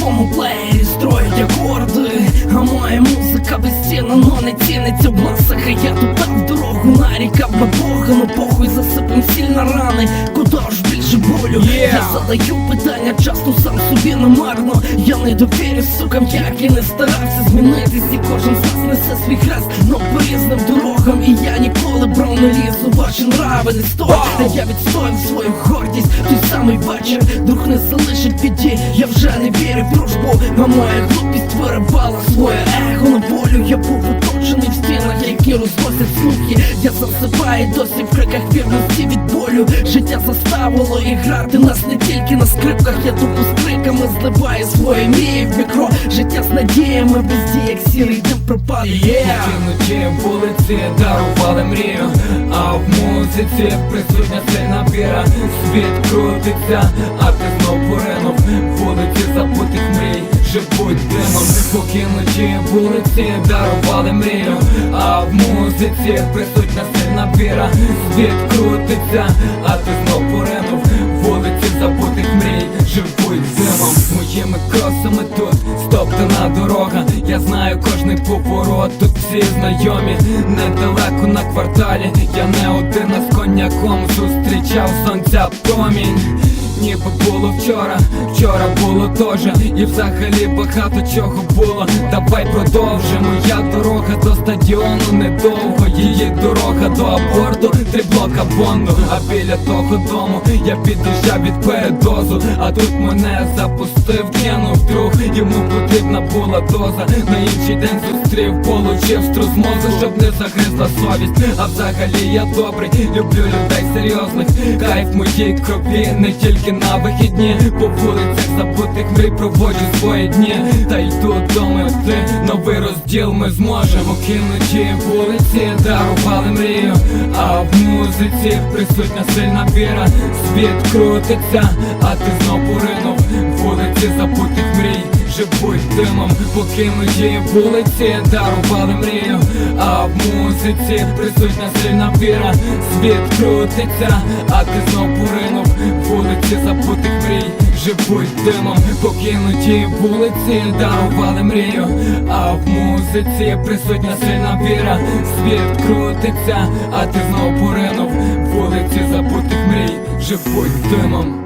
новому плеєрі строїть акорди. А моя музика без стіна, но не ціниться в масах. А я тупав дорогу, на ріка Бога Ну похуй засипем сіль рани. Куди ж більше болю? Yeah. Я задаю питання, часто сам собі намарно Я не довірю, сука, як і не старався змінитись. І кожен з нас несе свій хрест, но по різним дорогам. І я ніколи брав не лізу, ваші нрави не стоять. Та я відстояв свою гордість, той самий бачив, друг не залишив а моя глупість виривала своє ехо на волю Я був оточений в стінах, які розносять слухи. Я засипаю досі в криках вірності від болю. Життя заставило і грати нас не тільки на скрипках. Я тупо з криками зливаю свої мрії в мікро. Життя з надіями без дій, як сірий дим пропадає yeah. Кинуті вулиці дарували мрію, а в музиці присутня сильна віра. Світ крутиться, а ти знов поринув живуть димом Покинуті вулиці дарували мрію, а в музиці присутня сильна віра. Світ крутиться, а ти знов поринув Вулиці забутих мрій, живуть димом Моїми кросами тут. Стоптана дорога Я знаю кожний поворот, тут всі знайомі Недалеко на кварталі, я не один, а з коньяком зустрічав сонця промінь Ніби було вчора, вчора було теж І взагалі багато чого було. Давай продовжимо, моя дорога до стадіону недовго. Її дорога до аборту, три блока бонду. А біля того дому я під'їжджав від передозу. А тут мене запустив, кинув друг. Йому потрібна була доза. На інший день зустрів, получив струс мозу, щоб не загризла совість. А взагалі я добрий, люблю людей серйозних. Кайф моїй крові, не тільки на вихідні. По вулицях забутих мрій проводжу свої дні. Та йду до мети, новий розділ ми зможемо кинуті вулиці, дарували мрію, а в музиці присутня сильна віра. Світ крутиться, а ти знов поринув Вулиці забутих мрій. Живуть димом, покинуті вулиці, дарували мрію, а в музиці присутня сильна віра, світ крутиться, а ти знов поринув, вулиці забутих мрій, живуть димом, покинуті вулиці, дарували мрію, а в музиці присутня сильна віра, світ крутиться, а ти знов поринув, вулиці забутих мрій, живуть димом.